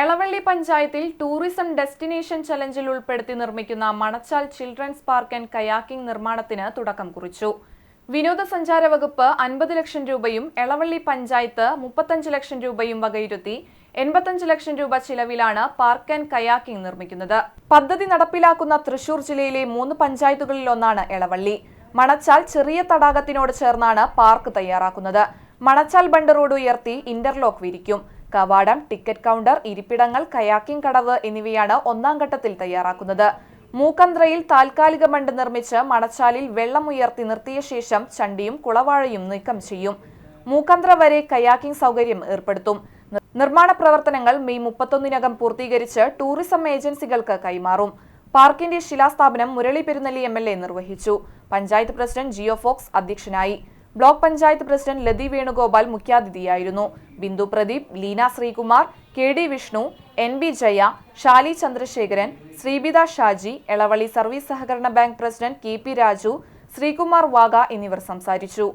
എളവള്ളി പഞ്ചായത്തിൽ tourism destination ചലഞ്ചിൽ ഉൾപ്പെടുത്തി നിർമ്മിക്കുന്ന Manachal children's park and kayaking നിർമ്മാണത്തിന് തുടക്കം കുറിച്ചു. വിനോദസഞ്ചാര വകുപ്പ് അൻപത് ലക്ഷം രൂപയും എളവള്ളി പഞ്ചായത്ത് മുപ്പത്തഞ്ച് ലക്ഷം രൂപയും വകയിരുത്തി എൺപത്തഞ്ച് ലക്ഷം രൂപ ചിലവിലാണ് പാർക്ക് ആൻഡ് കയാക്കിംഗ് നിർമ്മിക്കുന്നത്. പദ്ധതി നടപ്പിലാക്കുന്ന തൃശൂർ ജില്ലയിലെ മൂന്ന് പഞ്ചായത്തുകളിലൊന്നാണ് എളവള്ളി. മണച്ചാൽ ചെറിയ തടാകത്തിനോട് ചേർന്നാണ് പാർക്ക് തയ്യാറാക്കുന്നത്. മണച്ചാൽ ബണ്ട് റോഡ് ഉയർത്തി ഇന്റർലോക്ക് വിരിക്കും. കവാടം ടിക്കറ്റ് കൗണ്ടർ ഇരിപ്പിടങ്ങൾ കയാക്കിംഗ് കടവ് എന്നിവയാണ് ഒന്നാം ഘട്ടത്തിൽ തയ്യാറാക്കുന്നത്. മൂക്കന്ത്രയിൽ താൽക്കാലിക ബണ്ട് നിർമ്മിച്ച് മണച്ചാലിൽ വെള്ളം ഉയർത്തി നിർത്തിയ ശേഷം ചണ്ടിയും കുളവാഴയും നീക്കം ചെയ്യും. മൂക്കന്ത്ര വരെ കയാക്കിംഗ് സൗകര്യം ഏർപ്പെടുത്തും. നിർമ്മാണ പ്രവർത്തനങ്ങൾ മെയ് മുപ്പത്തൊന്നിനകം പൂർത്തീകരിച്ച് ടൂറിസം ഏജൻസികൾക്ക് കൈമാറും. പാർക്കിന്റെ ശിലാസ്ഥാപനം മുരളി പെരുന്നലി എം നിർവഹിച്ചു. പഞ്ചായത്ത് പ്രസിഡന്റ് ജിയോ ഫോക്സ് അധ്യക്ഷനായി. Block panchayat president Lathi Venugopal മുഖ്യാതിഥിയായിരുന്നു. Bindu Pradeep Leena Sreekumar K D Vishnu N B Jaya Shali Chandrasekharan Sreebitha Shaji Elavally service സഹകരണ bank president K P Raju Sreekumar Vaga എന്നിവർ സംസാരിച്ചു.